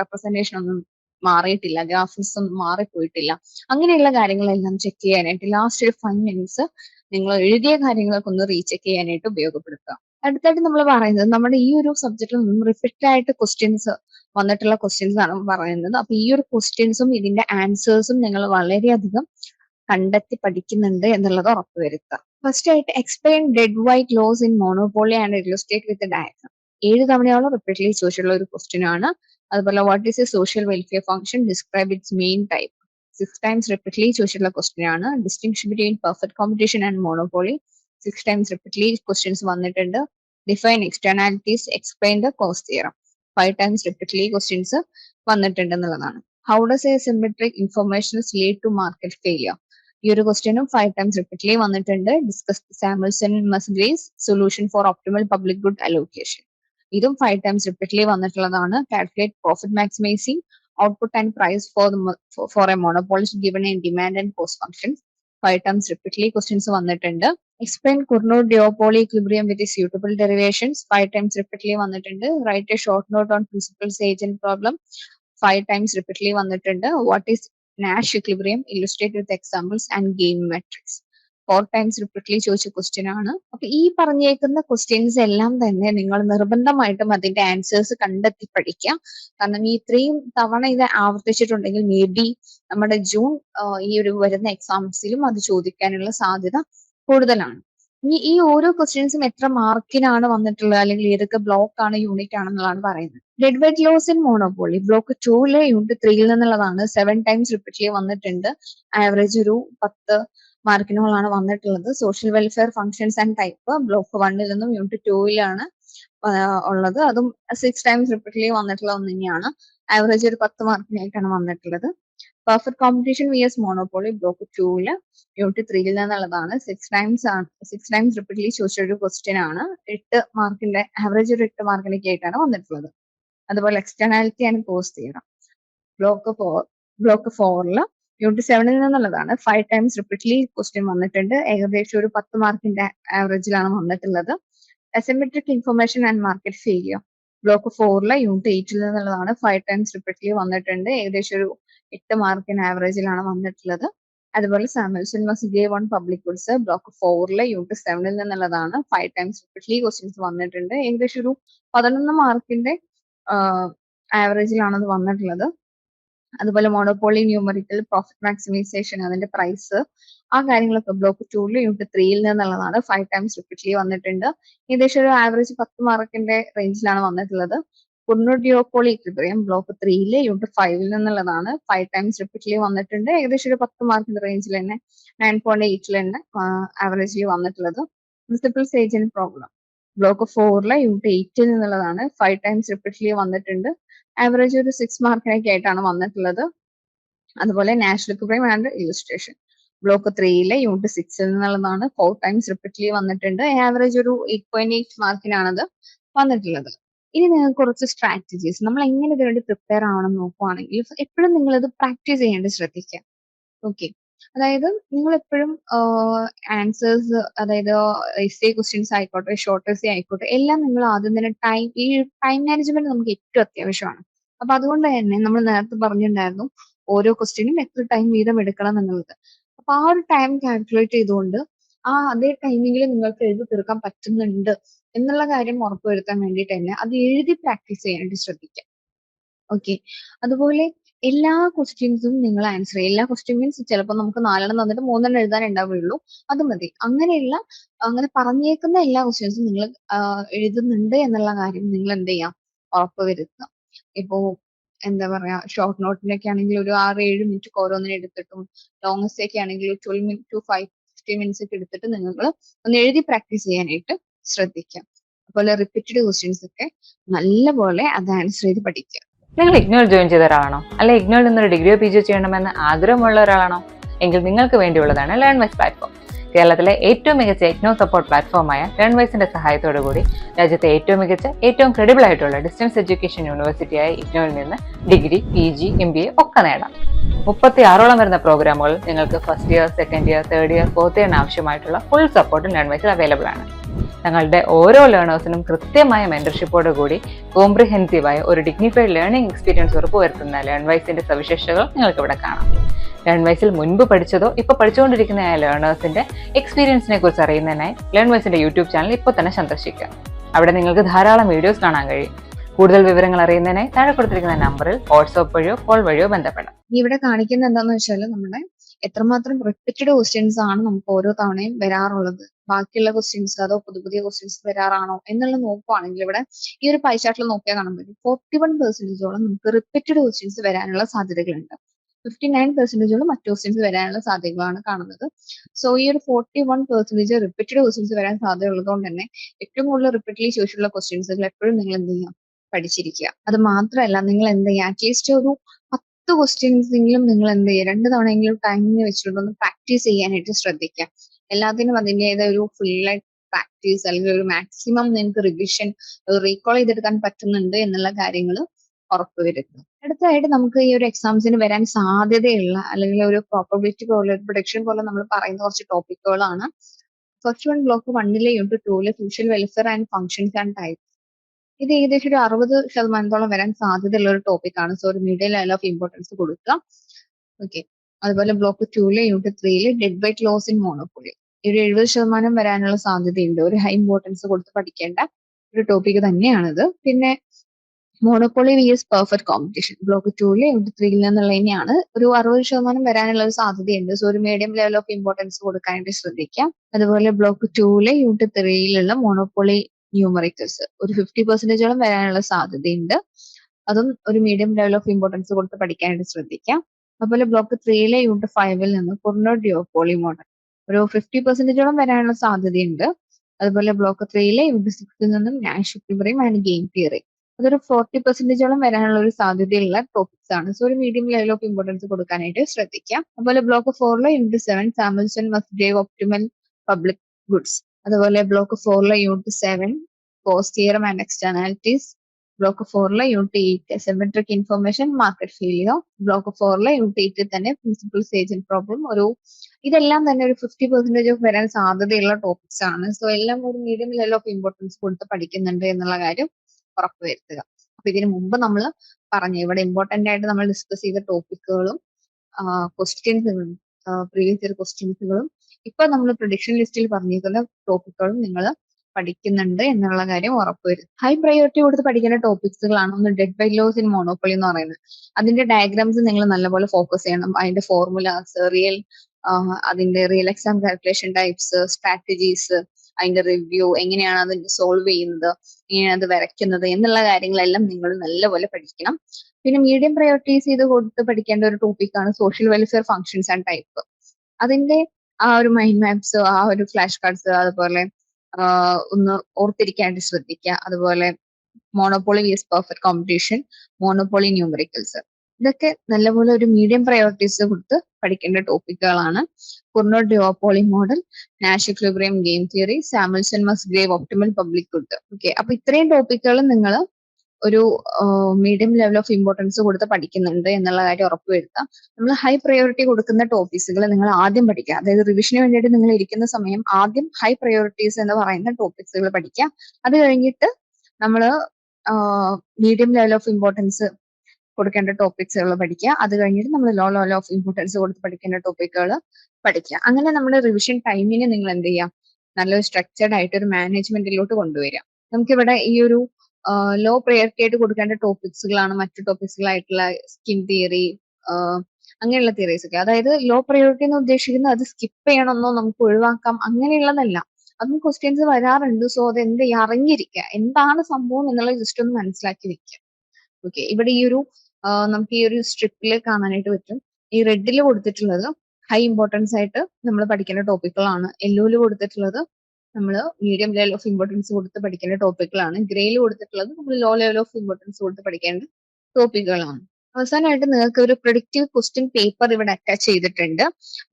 റെപ്രസെന്റേഷൻ ഒന്നും മാറിയിട്ടില്ല ഗ്രാഫിക്സ് ഒന്നും മാറിപ്പോയിട്ടില്ല. അങ്ങനെയുള്ള കാര്യങ്ങളെല്ലാം ചെക്ക് ചെയ്യാനായിട്ട് ലാസ്റ്റ് ഒരു ഫൈവ് മിനിറ്റ്സ് നിങ്ങൾ എഴുതിയ കാര്യങ്ങളൊക്കെ ഒന്ന് റീചെക്ക് ചെയ്യാനായിട്ട് ഉപയോഗപ്പെടുത്തുക. അടുത്തായിട്ട് നമ്മൾ പറയുന്നത് നമ്മുടെ ഈ ഒരു സബ്ജക്റ്റിൽ നിന്നും റിഫ്ലക്റ്റ് ആയിട്ട് ക്വസ്റ്റ്യൻസ് വന്നിട്ടുള്ള ക്വസ്റ്റ്യൻസ് ആണ് പറയുന്നത്. അപ്പൊ ഈ ഒരു ക്വസ്റ്റ്യൻസും ഇതിന്റെ ആൻസേഴ്സും നിങ്ങൾ വളരെയധികം കണ്ടെത്തി പഠിക്കുന്നുണ്ട് എന്നുള്ളത് ഉറപ്പുവരുത്തുക. ഫസ്റ്റ് ആയിട്ട് explain dead weight loss in monopoly and illustrate with diagram ഏഴ് തവണയോളം റിപ്പീറ്റ്ലി ചോദിച്ചിട്ടുള്ള ഒരു ക്വസ്റ്റ്യൻ ആണ്. അതുപോലെ what is a social welfare function describe its main type six times repeatedly ചോദിച്ചിട്ടുള്ള ക്വസ്റ്റ്യൻ ആണ്. Distinction between perfect competition and monopoly six times repeatedly questions വന്നിട്ടുണ്ട്. Define externalities explain the Coase theorem five times repeatedly questions വന്നിട്ടുണ്ട് എന്നുള്ളതാണ്. How does asymmetric information lead to market failure ഈ ഒരു ക്വസ്റ്റ്യനും five times repeatedly വന്നിട്ടുണ്ട്. Discuss Samuelson Musgrave's solution for optimal public good allocation ഇതും five times repeatedly വന്നിട്ടുള്ളതാണ്. Calculate profit maximising output and price for for a monopolist given in demand and cost function five times repeatedly questions വന്നിട്ടുണ്ട്. Explain Cournot duopoly equilibrium with suitable derivations five times repeatedly വന്നിട്ടുണ്ട്. Write a short note on principals agent problem five times repeatedly വന്നിട്ടുണ്ട്. What is Nash equilibrium illustrate with examples and game matrix four times repeatedly ചോദിച്ച question ആണ്. അപ്പൊ ഈ പറഞ്ഞേക്കുന്ന questions എല്ലാം തന്നെ നിങ്ങൾ നിർബന്ധമായിട്ടും അതിന്റെ ആൻസേഴ്സ് കണ്ടെത്തി പഠിക്കുക. കാരണം ഈ ഇത്രയും തവണ ഇത് ആവർത്തിച്ചിട്ടുണ്ടെങ്കിൽ മേ ബി നമ്മുടെ ജൂൺ ഈ ഒരു വരുന്ന എക്സാംസിലും അത് ചോദിക്കാനുള്ള സാധ്യത കൂടുതലാണ്. ഇനി ഈ ഓരോ ക്വസ്റ്റ്യൻസും എത്ര മാർക്കിനാണ് വന്നിട്ടുള്ളത്? അല്ലെങ്കിൽ ഏതൊക്കെ ബ്ലോക്ക് ആണ് യൂണിറ്റ് ആണെന്നുള്ളതാണ് പറയുന്നത്. Dead weight loss in monopoly block ടൂലെ unit ത്രീയിൽ നിന്നുള്ളതാണ് സെവൻ ടൈംസ് റിപ്പീറ്റ്ലി വന്നിട്ടുണ്ട്. ആവറേജ് ഒരു പത്ത് മാർക്കിനോളാണ് വന്നിട്ടുള്ളത്. Social welfare functions and type block വണ്ണിൽ നിന്നും യൂണിറ്റ് ടൂയിലാണ് ഉള്ളത്. അതും സിക്സ് ടൈംസ് റിപ്പീറ്റ്ലി വന്നിട്ടുള്ള ഒന്ന് തന്നെയാണ്. ആവറേജ് ഒരു പത്ത് മാർക്കിനായിട്ടാണ് വന്നിട്ടുള്ളത്. Perfect competition V S monopoly block ടൂവിൽ യൂണിറ്റ് ത്രീയിൽ നിന്നുള്ളതാണ് സിക്സ് ടൈംസ് ആണ്. സിക്സ് ടൈംസ് റിപ്പീറ്റ്ലി ചോദിച്ച ഒരു ക്വസ്റ്റ്യൻ ആണ്. എട്ട് മാർക്കിന്റെ ആവറേജ് ഒരു എട്ട് മാർക്കിലേക്ക് ആയിട്ടാണ് വന്നിട്ടുള്ളത്. അതുപോലെ എക്സ്റ്റേണാലിറ്റി ആൻഡ് കോസ്റ്റ് ചെയ്യണം. ബ്ലോക്ക് ഫോർ ബ്ലോക്ക് ഫോറിൽ യൂണിറ്റ് സെവനിൽ നിന്നുള്ളതാണ്. ഫൈവ് ടൈംസ് റിപ്പീറ്റ്ലി ക്വസ്റ്റ്യൻ വന്നിട്ടുണ്ട്. ഏകദേശം ഒരു പത്ത് മാർക്കിന്റെ ആവറേജിലാണ് വന്നിട്ടുള്ളത്. Asymmetric information and market failure block ഫോറിലെ unit എയ്റ്റിൽ നിന്നുള്ളതാണ്. ഫൈവ് ടൈംസ് റിപ്പീറ്റ്ലി വന്നിട്ടുണ്ട്. ഏകദേശം ഒരു എട്ട് മാർക്കിന് ആവറേജിലാണ് വന്നിട്ടുള്ളത്. അതുപോലെ Samuelson Musgrave public goods block ഫോറിലെ unit സെവനിൽ നിന്നുള്ളതാണ്. ഫൈവ് ടൈംസ് റിപ്പീറ്റ്ലി ക്വസ്റ്റ്യൻസ് വന്നിട്ടുണ്ട്. ഏകദേശം ഒരു പതിനൊന്ന് മാർക്കിന്റെ ആവറേജിലാണ് അത് വന്നിട്ടുള്ളത്. അതുപോലെ മോണോപോളി ന്യൂമറിക്കൽ പ്രോഫിറ്റ് മാക്സിമൈസേഷൻ അതിന്റെ പ്രൈസ് ആ കാര്യങ്ങളൊക്കെ ബ്ലോക്ക് ടൂറിൽ യൂണിറ്റ് ത്രീയിൽ നിന്നുള്ളതാണ്. ഫൈവ് ടൈംസ് റിപ്പീറ്റ്ലി വന്നിട്ടുണ്ട്. ഏകദേശം ഒരു ആവറേജ് പത്ത് മാർക്കിന്റെ റേഞ്ചിലാണ് വന്നിട്ടുള്ളത്. കുർണൂർ പറയാം ബ്ലോക്ക് ത്രീയിലെ യൂണിറ്റ് ഫൈവിൽ നിന്നുള്ളതാണ്. ഫൈവ് ടൈംസ് റിപ്പീറ്റ്ലി വന്നിട്ടുണ്ട്. ഏകദേശം ഒരു പത്ത് മാർക്കിന്റെ റേഞ്ചിൽ തന്നെ നയൻ പോയിന്റ് എയ്റ്റിൽ തന്നെ ആവറേജിൽ വന്നിട്ടുള്ളത്. പ്രിൻസിപ്പൽ ഇൻ പ്രോബ്ലം ബ്ലോക്ക് ഫോറിലെ യൂണിറ്റ് എയ്റ്റിൽ നിന്നുള്ളതാണ്. ഫൈവ് ടൈംസ് റിപ്പീറ്റ്ലി വന്നിട്ടുണ്ട്. ആവറേജ് ഒരു സിക്സ് മാർക്കിനൊക്കെ ആയിട്ടാണ് വന്നിട്ടുള്ളത്. അതുപോലെ Nash equilibrium and illustration block ത്രീയിലെ unit സിക്സിൽ നിന്നുള്ളതാണ്. ഫോർ ടൈംസ് റിപ്പീറ്റ്ലി വന്നിട്ടുണ്ട്. ആവറേജ് ഒരു എയ്റ്റ് പോയിന്റ് എയ്റ്റ് മാർക്കിനാണത് വന്നിട്ടുള്ളത്. ഇനി നിങ്ങൾക്ക് കുറച്ച് സ്ട്രാറ്റജീസ് നമ്മൾ എങ്ങനെ ഇതിനുവേണ്ടി പ്രിപ്പയർ ആവണം നോക്കുവാണെങ്കിൽ എപ്പോഴും നിങ്ങൾ ഇത് പ്രാക്ടീസ് ചെയ്യേണ്ടത് ശ്രദ്ധിക്കുക. ഓക്കെ അതായത് നിങ്ങൾ എപ്പോഴും ആൻസേഴ്സ് അതായത് എസ് എ ക്വസ്റ്റ്യൻസ് ആയിക്കോട്ടെ ഷോർട്ട് എസ് ആയിക്കോട്ടെ എല്ലാം നിങ്ങൾ ആദ്യം തന്നെ ടൈം ഈ ടൈം മാനേജ്മെന്റ് നമുക്ക് ഏറ്റവും അത്യാവശ്യമാണ്. അപ്പൊ അതുകൊണ്ട് തന്നെ നമ്മൾ നേരത്തെ പറഞ്ഞിട്ടുണ്ടായിരുന്നു ഓരോ ക്വസ്റ്റ്യനും എത്ര ടൈം വീതം എടുക്കണം എന്നുള്ളത്. അപ്പൊ ആ ഒരു ടൈം കാൽക്കുലേറ്റ് ചെയ്തുകൊണ്ട് ആ അതേ ടൈമിങ്ങിൽ നിങ്ങൾക്ക് എഴുതി തീർക്കാൻ പറ്റുന്നുണ്ട് എന്നുള്ള കാര്യം ഉറപ്പുവരുത്താൻ വേണ്ടിയിട്ട് തന്നെ അത് എഴുതി പ്രാക്ടീസ് ചെയ്യാനായിട്ട് ശ്രദ്ധിക്കാം. ഓക്കെ അതുപോലെ എല്ലാ ക്വസ്റ്റ്യൻസും നിങ്ങൾ ആൻസർ ചെയ്യുക. എല്ലാ ക്വസ്റ്റ്യൻ മീൻസ് ചിലപ്പോൾ നമുക്ക് നാലെണ്ണം തന്നിട്ട് മൂന്നെണ്ണം എഴുതാൻ ഉണ്ടാവുകയുള്ളൂ. അത് മതി. അങ്ങനെയുള്ള അങ്ങനെ പറഞ്ഞേക്കുന്ന എല്ലാ ക്വസ്റ്റ്യൻസും നിങ്ങൾ എഴുതുന്നുണ്ട് എന്നുള്ള കാര്യം നിങ്ങൾ എന്ത് ചെയ്യാം ഉറപ്പ് വരുത്തുക ഇപ്പോ എന്താ പറയാ ഷോർട്ട് നോട്ടിനൊക്കെ ആണെങ്കിൽ ഒരു ആറ് ഏഴ് മിനിറ്റ് ഓരോന്നിനും എടുത്തിട്ടും ലോങ് എസ് ഒക്കെ ആണെങ്കിൽ twelve minute to five fifteen minutes ഒക്കെ എടുത്തിട്ട് നിങ്ങൾ ഒന്ന് എഴുതി പ്രാക്ടീസ് ചെയ്യാനായിട്ട് ശ്രദ്ധിക്കാം. അതുപോലെ റിപ്പീറ്റഡ് ക്വസ്റ്റ്യൻസ് ഒക്കെ നല്ലപോലെ അത് ആൻസർ ചെയ്ത് പഠിക്കുക. നിങ്ങൾ ഇഗ്നോർ ജോയിൻ ചെയ്ത ഒരാളാണോ അല്ലെ ഇഗ്നോറിൽ നിന്നൊരു ഡിഗ്രിയോ പി ജിയോ ചെയ്യണമെന്ന് ആഗ്രഹമുള്ള ഒരാളാണോ? എങ്കിൽ നിങ്ങൾക്ക് വേണ്ടിയുള്ളതാണ് ലേൺ വൈസ് പ്ലാറ്റ്ഫോം കേരളത്തിലെ ഏറ്റവും മികച്ച എക്നോ സപ്പോർട്ട് പ്ലാറ്റ്ഫോമായ ലേൺ വൈസിന്റെ സഹായത്തോടു കൂടി രാജ്യത്തെ ഏറ്റവും മികച്ച ഏറ്റവും ക്രെഡിബിൾ ആയിട്ടുള്ള ഡിസ്റ്റൻസ് എഡ്യൂക്കേഷൻ യൂണിവേഴ്സിറ്റിയായ ഇഗ്നോയിൽ നിന്ന് degree P G M B A ഒക്കെ നേടാം. മുപ്പത്തി ആറോളം വരുന്ന പ്രോഗ്രാമുകൾ നിങ്ങൾക്ക് first year second year third year fourth ഇയറിന് ആവശ്യമായിട്ടുള്ള ഫുൾ സപ്പോർട്ടും ലേൺവൈസിൽ അവൈലബിൾ ആണ്. ഞങ്ങളുടെ ഓരോ ലേണേഴ്സിനും കൃത്യമായ മെന്റർഷിപ്പോട് കൂടി കോംപ്രിഹെൻസീവായ ഒരു ഡിഗ്നിഫൈഡ് ലേണിംഗ് എക്സ്പീരിയൻസ് ഉറപ്പുവരുത്തുന്ന ലേൺവൈസിന്റെ സവിശേഷതകൾ നിങ്ങൾക്ക് ഇവിടെ കാണാം. ലേൺ വൈസിൽ മുൻപ് പഠിച്ചതോ ഇപ്പോൾ പഠിച്ചുകൊണ്ടിരിക്കുന്ന ലേണേഴ്സിന്റെ എക്സ്പീരിയൻസിനെ കുറിച്ച് അറിയുന്നതിനായി ലേൺ വൈസിന്റെ യൂട്യൂബ് ചാനൽ ഇപ്പോൾ തന്നെ സന്ദർശിക്കുക. അവിടെ നിങ്ങൾക്ക് ധാരാളം വീഡിയോസ് കാണാൻ കഴിയും. കൂടുതൽ വിവരങ്ങൾ അറിയുന്നതിനായി താഴെ കൊടുത്തിരിക്കുന്ന നമ്പറിൽ വാട്സ്ആപ്പ് വഴിയോ കോൾ വഴിയോ ബന്ധപ്പെടാം. ഇവിടെ കാണിക്കുന്നത് എന്താന്ന് വെച്ചാൽ നമ്മുടെ എത്രമാത്രം റിപ്പീറ്റഡ് ക്വസ്റ്റ്യൻസ് ആണ് നമുക്ക് ഓരോ തവണയും വരാറുള്ളത്. ബാക്കിയുള്ള ക്വസ്റ്റ്യൻസ് അതോ പുതിയ പുതിയ ക്വസ്റ്റ്യൻസ് വരാറാണോ എന്നുള്ളത് നോക്കുവാണെങ്കിൽ ഇവിടെ ഈ ഒരു പൈചാർട്ടിൽ നോക്കിയാൽ കാണാൻ പറ്റും. ഫോർട്ടി വൺ പെർസെന്റേജോളം നമുക്ക് റിപ്പീറ്റഡ് ക്വസ്റ്റ്യൻസ് വരാനുള്ള സാധ്യതകളുണ്ട്. ഫിഫ്റ്റി നയൻ മറ്റു ക്വസ്റ്റ്യൻസ് വരാനുള്ള സാധ്യതകളാണ് കാണുന്നത്. സോ ഈ ഒരു forty one percentage repeated questions വരാൻ സാധ്യത ഉള്ളതുകൊണ്ട് തന്നെ ഏറ്റവും കൂടുതൽ റിപ്പീറ്റലി ചോദിച്ചുള്ള ക്വസ്റ്റ്യൻസുകൾ എപ്പോഴും നിങ്ങൾ എന്ത് ചെയ്യാം പഠിച്ചിരിക്കുക. അത് മാത്രമല്ല നിങ്ങൾ എന്ത് ചെയ്യുക? അറ്റ്ലീസ്റ്റ് ഒരു പത്ത് ക്വസ്റ്റ്യൻസ് എങ്കിലും നിങ്ങൾ എന്ത് ചെയ്യുക? രണ്ട് തവണയെങ്കിലും ടൈമിന് ഒന്ന് പ്രാക്ടീസ് ചെയ്യാനായിട്ട് ശ്രദ്ധിക്കുക. എല്ലാത്തിനും അതിന്റെതായ ഒരു ഫുൾ ആയിട്ട് പ്രാക്ടീസ് അല്ലെങ്കിൽ ഒരു മാക്സിമം നിങ്ങൾക്ക് റിവിഷൻ റീകോൾ ചെയ്തെടുക്കാൻ പറ്റുന്നുണ്ട് എന്നുള്ള കാര്യങ്ങൾ ഉറപ്പുവരുത്തുക അടുത്തതായിട്ട് നമുക്ക് ഈ ഒരു എക്സാംസിന് വരാൻ സാധ്യതയുള്ള അല്ലെങ്കിൽ ഒരു പ്രോബബിലിറ്റി പോലെ ഒരു പ്രൊഡക്ഷൻ പോലെ നമ്മൾ പറയുന്ന കുറച്ച് ടോപ്പിക്കുകളാണ് ഫസ്റ്റ് വൺ ബ്ലോക്ക് വണ്ണിലെ unit ടൂവിലെ social welfare and functions and type ഇത് ഏകദേശം ഒരു അറുപത് ശതമാനത്തോളം വരാൻ സാധ്യതയുള്ള ഒരു ടോപ്പിക്കാണ് സോ ഒരു മീഡിയം ലെവൽ ഓഫ് ഇമ്പോർട്ടൻസ് കൊടുക്കുക. ഓക്കെ അതുപോലെ ബ്ലോക്ക് ടൂവിലെ യൂണിറ്റ് ത്രീയിൽ dead weight loss in monopoly ഒരു എഴുപത് ശതമാനം വരാനുള്ള സാധ്യതയുണ്ട്. ഒരു ഹൈ ഇമ്പോർട്ടൻസ് കൊടുത്ത് പഠിക്കേണ്ട ഒരു ടോപ്പിക് തന്നെയാണിത്. പിന്നെ monopoly V S perfect competition block unit ത്രീയിൽ നിന്നുള്ള തന്നെയാണ് ഒരു അറുപത് ശതമാനം വരാനുള്ള ഒരു സാധ്യതയുണ്ട്. സോ ഒരു മീഡിയം ലെവൽ ഓഫ് ഇമ്പോർട്ടൻസ് കൊടുക്കാനായിട്ട് ശ്രദ്ധിക്കാം അതുപോലെ ബ്ലോക്ക് ടൂവിലെ യൂണിറ്റ് ത്രീയിലുള്ള മോണോപ്പൊളി ന്യൂമറിക്കൽസ് ഒരു ഫിഫ്റ്റി പെർസെന്റേജോളം വരാനുള്ള സാധ്യതയുണ്ട്. അതും ഒരു മീഡിയം ലെവൽ ഓഫ് ഇമ്പോർട്ടൻസ് കൊടുത്ത് പഠിക്കാനായിട്ട് ശ്രദ്ധിക്കാം അതുപോലെ ബ്ലോക്ക് ത്രീയിലെ യൂണിറ്റ് ഫൈവിൽ നിന്ന് ഡിയോപോളി മോഡൽ ഒരു ഫിഫ്റ്റി പെർസെന്റേജോളം വരാനുള്ള സാധ്യതയുണ്ട്. അതുപോലെ ബ്ലോക്ക് ത്രീയിലെ യൂണിറ്റ് സിക്സിൽ നിന്നും നാഷ് ആൻഡ് ഗെയിം തിയറി അതൊരു ഫോർട്ടി പെർസെന്റേജോളം വരാനുള്ള ഒരു സാധ്യതയുള്ള ടോപ്പിക്സ് ആണ്. സോ ഒരു മീഡിയം ലെവൽ ഓഫ് ഇമ്പോർട്ടൻസ് കൊടുക്കാനായിട്ട് ശ്രദ്ധിക്കാം. അതുപോലെ block ഫോറിലെ unit seven Samuelson Musgrave optimal public goods അതുപോലെ block ഫോറിലെ unit seven post year and externalities block ഫോറിലെ unit eight asymmetric information market failure block ഫോറിലെ unit എയ്റ്റിൽ തന്നെ പ്രിൻസിപ്പൽ ഏജന്റ് പ്രോബ്ലം ഒരു ഇതെല്ലാം തന്നെ ഒരു ഫിഫ്റ്റി പെർസെന്റേജ് ഓഫ് വരാൻ സാധ്യതയുള്ള ടോപ്പിക്സ് ആണ്. സോ എല്ലാം ഒരു മീഡിയം ലെവൽ ഓഫ് ഇമ്പോർട്ടൻസ് കൊടുത്ത് പഠിക്കുന്നുണ്ട് എന്നുള്ള കാര്യം ഉറപ്പുവരുത്തുക അപ്പൊ ഇതിനു മുമ്പ് നമ്മൾ പറഞ്ഞു ഇവിടെ ഇമ്പോർട്ടന്റ് ആയിട്ട് നമ്മൾ ഡിസ്കസ് ചെയ്ത ടോപ്പിക്കുകളും ക്വസ്റ്റ്യൻസുകളും പ്രീവിയസ് ഇയർ ക്വസ്റ്റ്യൻസുകളും ഇപ്പൊ നമ്മൾ പ്രൊഡിക്ഷൻ ലിസ്റ്റിൽ പറഞ്ഞിരിക്കുന്ന ടോപ്പിക്കുകളും നിങ്ങൾ പഠിക്കുന്നുണ്ട് എന്നുള്ള കാര്യം ഉറപ്പുവരും ഹൈ പ്രയോറിറ്റി കൊടുത്ത് പഠിക്കേണ്ട ടോപ്പിക്സുകളാണ് ഒന്ന് dead weight loss in monopoly എന്ന് പറയുന്നത്. അതിന്റെ ഡയഗ്രാംസ് നിങ്ങൾ നല്ലപോലെ ഫോക്കസ് ചെയ്യണം. അതിന്റെ ഫോർമുലാസ് റിയൽ അതിന്റെ real exam calculation types strategies അതിന്റെ റിവ്യൂ എങ്ങനെയാണ് അത് സോൾവ് ചെയ്യുന്നത് എങ്ങനെയാണ് അത് വരയ്ക്കുന്നത് എന്നുള്ള കാര്യങ്ങളെല്ലാം നിങ്ങൾ നല്ലപോലെ പഠിക്കണം. പിന്നെ മീഡിയം പ്രയോറിറ്റൈസ് ചെയ്ത് കൊടുത്ത് പഠിക്കേണ്ട ഒരു ടോപ്പിക്കാണ് social welfare functions and type അതിന്റെ ആ ഒരു മൈൻഡ് മാപ്സ് ആ ഒരു ഫ്ലാഷ് കാർഡ്സ് അതുപോലെ ഒന്ന് ഓർത്തിരിക്കാനായിട്ട് ശ്രദ്ധിക്കുക. അതുപോലെ monopoly versus perfect competition monopoly numericals ഇതൊക്കെ നല്ലപോലെ ഒരു മീഡിയം പ്രയോറിറ്റീസ് കൊടുത്ത് പഠിക്കേണ്ട ടോപ്പിക്കുകളാണ് Cournot duopoly model Nash equilibrium game theory Samuelson Musgrave optimal public good okay അപ്പൊ ഇത്രയും ടോപ്പിക്കുകൾ നിങ്ങൾ ഒരു മീഡിയം ലെവൽ ഓഫ് ഇമ്പോർട്ടൻസ് കൊടുത്ത് പഠിക്കുന്നുണ്ട് എന്നുള്ള കാര്യം ഉറപ്പുവരുത്താം. നമ്മൾ ഹൈ പ്രയോറിറ്റി കൊടുക്കുന്ന ടോപ്പിക്സുകൾ നിങ്ങൾ ആദ്യം പഠിക്കുക. അതായത് റിവിഷന് വേണ്ടിയിട്ട് നിങ്ങൾ ഇരിക്കുന്ന സമയം ആദ്യം ഹൈ പ്രയോറിറ്റീസ് എന്ന് പറയുന്ന ടോപ്പിക്സുകൾ പഠിക്കുക. അത് കഴിഞ്ഞിട്ട് നമ്മൾ മീഡിയം ലെവൽ ഓഫ് ഇമ്പോർട്ടൻസ് കൊടുക്കേണ്ട ടോപ്പിക്സുകൾ പഠിക്കുക. അത് കഴിഞ്ഞിട്ട് നമ്മൾ ലോ ലോ ഓഫ് ഇമ്പോർട്ടൻസ് കൊടുത്ത് പഠിക്കേണ്ട ടോപ്പിക്കുകൾ പഠിക്കുക. അങ്ങനെ നമ്മുടെ റിവിഷൻ ടൈമിനെ നിങ്ങൾ എന്ത് ചെയ്യാം? നല്ലൊരു സ്ട്രക്ചർഡ് ആയിട്ട് ഒരു മാനേജ്മെന്റിലോട്ട് കൊണ്ടുവരിക. നമുക്കിവിടെ ഈ ഒരു ലോ പ്രയോറിറ്റി ആയിട്ട് കൊടുക്കേണ്ട ടോപ്പിക്സുകളാണ് മറ്റു ടോപ്പിക്സുകളായിട്ടുള്ള സ്കിൻ തിയറി അങ്ങനെയുള്ള തിയറീസ് ഒക്കെ. അതായത് ലോ പ്രയോറിറ്റി എന്ന് ഉദ്ദേശിക്കുന്നത് അത് സ്കിപ്പ് ചെയ്യണമെന്നോ നമുക്ക് ഒഴിവാക്കാം അങ്ങനെയുള്ളതല്ല. അതും ക്വസ്റ്റ്യൻസ് വരാറുണ്ട്. സോ അത് എന്ത് ചെയ്യുക അറിഞ്ഞിരിക്കുക. എന്താണ് സംഭവം എന്നുള്ളത് ജസ്റ്റ് ഒന്ന് മനസ്സിലാക്കി വെക്കുക. ഓക്കെ ഇവിടെ ഈ ഒരു നമുക്ക് ഈ ഒരു സ്ട്രിപ്പിൽ കാണാനായിട്ട് പറ്റും. ഈ റെഡിൽ കൊടുത്തിട്ടുള്ളത് ഹൈ ഇമ്പോർട്ടൻസ് ആയിട്ട് നമ്മൾ പഠിക്കേണ്ട ടോപ്പിക്കുകളാണ് യെല്ലോയിൽ കൊടുത്തിട്ടുള്ളത് നമ്മൾ മീഡിയം ലെവൽ ഓഫ് ഇമ്പോർട്ടൻസ് കൊടുത്ത് പഠിക്കേണ്ട ടോപ്പിക്കുകളാണ് ഗ്രേയിൽ കൊടുത്തിട്ടുള്ളത് നമ്മൾ ലോ ലെവൽ ഓഫ് ഇമ്പോർട്ടൻസ് കൊടുത്ത് പഠിക്കേണ്ട ടോപ്പിക്കുകളാണ് അവസാനമായിട്ട് നിങ്ങൾക്ക് ഒരു പ്രൊഡിക്റ്റീവ് ക്വസ്റ്റ്യൻ പേപ്പർ ഇവിടെ അറ്റാച്ച് ചെയ്തിട്ടുണ്ട്.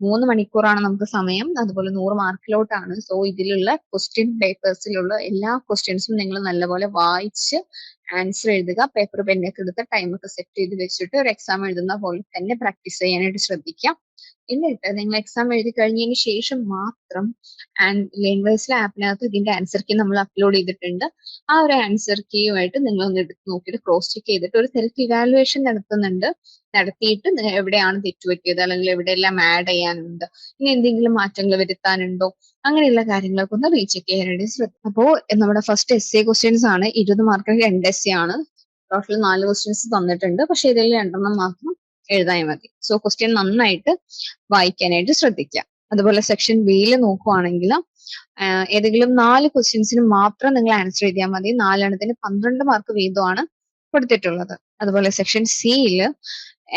മൂന്ന് മണിക്കൂറാണ് നമുക്ക് സമയം. അതുപോലെ നൂറ് മാർക്കിലോട്ടാണ്. സോ ഇതിലുള്ള ക്വസ്റ്റ്യൻ പേപ്പേഴ്സിലുള്ള എല്ലാ ക്വസ്റ്റ്യൻസും നിങ്ങൾ നല്ലപോലെ വായിച്ച് ആൻസർ എഴുതുക പേപ്പർ പെന്നൊക്കെ എടുത്ത് ടൈമൊക്കെ സെറ്റ് ചെയ്ത് വെച്ചിട്ട് ഒരു എക്സാം എഴുതുന്ന പോലെ തന്നെ പ്രാക്ടീസ് ചെയ്യാനായിട്ട് ശ്രദ്ധിക്കാം. എന്നിട്ട് നിങ്ങൾ എക്സാം എഴുതി കഴിഞ്ഞതിന് ശേഷം മാത്രം ആൻഡ് ലേൺ ലേൺവേഴ്സിലെ ആപ്പിനകത്ത് ഇതിന്റെ ആൻസർ കീ നമ്മൾ അപ്ലോഡ് ചെയ്തിട്ടുണ്ട്. ആ ഒരു ആൻസർ കീയുമായിട്ട് നിങ്ങൾ ഒന്ന് എടുത്ത് നോക്കിയിട്ട് ക്രോസ് ചെക്ക് ചെയ്തിട്ട് ഒരു സെൽഫ് ഇവാലുവേഷൻ നടത്തുന്നുണ്ട്. നടത്തിയിട്ട് എവിടെയാണ് തെറ്റുപറ്റിയത് അല്ലെങ്കിൽ എവിടെയെല്ലാം ആഡ് ചെയ്യാനുണ്ട്? ഇനി എന്തെങ്കിലും മാറ്റങ്ങൾ വരുത്താനുണ്ടോ? അങ്ങനെയുള്ള കാര്യങ്ങളൊക്കെ ഒന്ന് റീചെക്ക് ചെയ്യാനായിട്ട് ശ്രദ്ധിക്കും അപ്പോ നമ്മുടെ ഫസ്റ്റ് എസ് എ ക്വസ്റ്റ്യൻസ് ആണ്. ഇരുപത് മാർക്കിന് രണ്ട് എസ് എ ആണ്. ടോട്ടൽ നാല് ക്വസ്റ്റ്യൻസ് തന്നിട്ടുണ്ട്. പക്ഷെ ഇതിൽ രണ്ടെണ്ണം മാത്രം എഴുതാൻ മതി. സോ ക്വസ്റ്റ്യൻ നന്നായിട്ട് വായിക്കാനായിട്ട് ശ്രദ്ധിക്കുക. അതുപോലെ സെക്ഷൻ ബിയിൽ നോക്കുവാണെങ്കിൽ ഏതെങ്കിലും നാല് ക്വസ്റ്റ്യൻസിന് മാത്രം നിങ്ങൾ ആൻസർ ചെയ്താൽ മതി. നാലെണ്ണത്തിന് പന്ത്രണ്ട് മാർക്ക് വീതമാണ് കൊടുത്തിട്ടുള്ളത്. അതുപോലെ സെക്ഷൻ സിയിൽ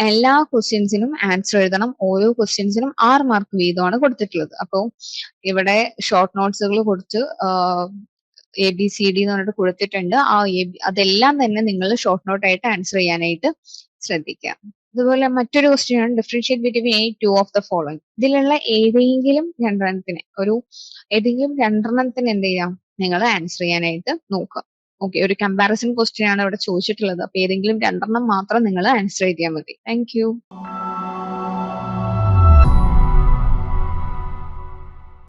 എല്ലാ ക്വസ്റ്റ്യൻസിനും ആൻസർ എഴുതണം. ഓരോ ക്വസ്റ്റ്യൻസിനും ആറ് മാർക്ക് വീതമാണ് കൊടുത്തിട്ടുള്ളത്. അപ്പോൾ ഇവിടെ ഷോർട്ട് നോട്ട്സുകൾ കൊടുത്ത് എ ബി സി ഡി എന്ന് പറഞ്ഞിട്ട് കൊടുത്തിട്ടുണ്ട്. ആ എ ബി അതെല്ലാം തന്നെ നിങ്ങൾ ഷോർട്ട് നോട്ട് ആയിട്ട് ആൻസർ ചെയ്യാനായിട്ട് ശ്രദ്ധിക്കുക. അതുപോലെ മറ്റൊരു ക്വസ്റ്റ്യൻ ആണ്. Differentiate between a two of the following ഇതിലുള്ള ഏതെങ്കിലും രണ്ടെണ്ണത്തിന് ഒരു ഏതെങ്കിലും രണ്ടെണ്ണത്തിന് എന്ത് ചെയ്യാം? നിങ്ങൾ ആൻസർ ചെയ്യാനായിട്ട് നോക്കുക. ഓക്കെ ഒരു കമ്പാരിസൺ ക്വസ്റ്റ്യൻ ആണ് ഇവിടെ ചോദിച്ചിട്ടുള്ളത്. അപ്പൊ ഏതെങ്കിലും രണ്ടെണ്ണം മാത്രം നിങ്ങൾ ആൻസർ ചെയ്താൽ മതി. താങ്ക്